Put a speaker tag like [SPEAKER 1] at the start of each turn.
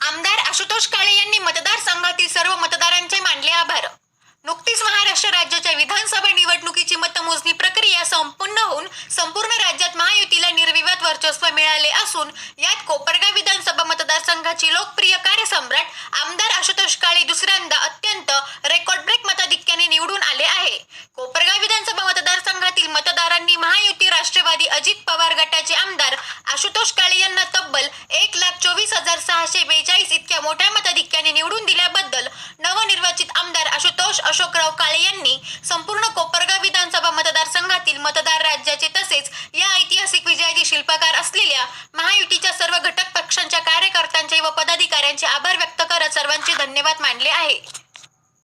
[SPEAKER 1] आमदार आशुतोष काळे यांनी मतदारसंघातील सर्व मतदारांचे मानले आभार. नुकतीच महाराष्ट्र राज्याच्या विधानसभा निवडणुकीची मतमोजणी प्रक्रिया संपूर्ण होऊन संपूर्ण राज्यात महायुतीला निर्विवाद वर्चस्व मिळाले असून यात कोपरगाव विधानसभा मतदारसंघाची लोकप्रिय कार्यसम्राट आमदार आशुतोष काळे दुसऱ्यांदा अत्यंत गटाचे आमदार आशुतोष काळे यांना तब्बल एक लाख चोवीस हजार सहाशे बेचाळीस इतक्या मोठ्या मताधिक्याने निवडून दिल्याबद्दल नवनिर्वाचित आमदार आशुतोष अशोकराव काळे यांनी संपूर्ण कोपरगाव विधानसभा मतदारसंघातील मतदार राज्याचे तसेच या ऐतिहासिक विजयाचे शिल्पकार असलेल्या महायुतीच्या सर्व घटक पक्षांच्या कार्यकर्त्यांचे व पदाधिकाऱ्यांचे आभार व्यक्त करत सर्वांचे धन्यवाद मानले आहे.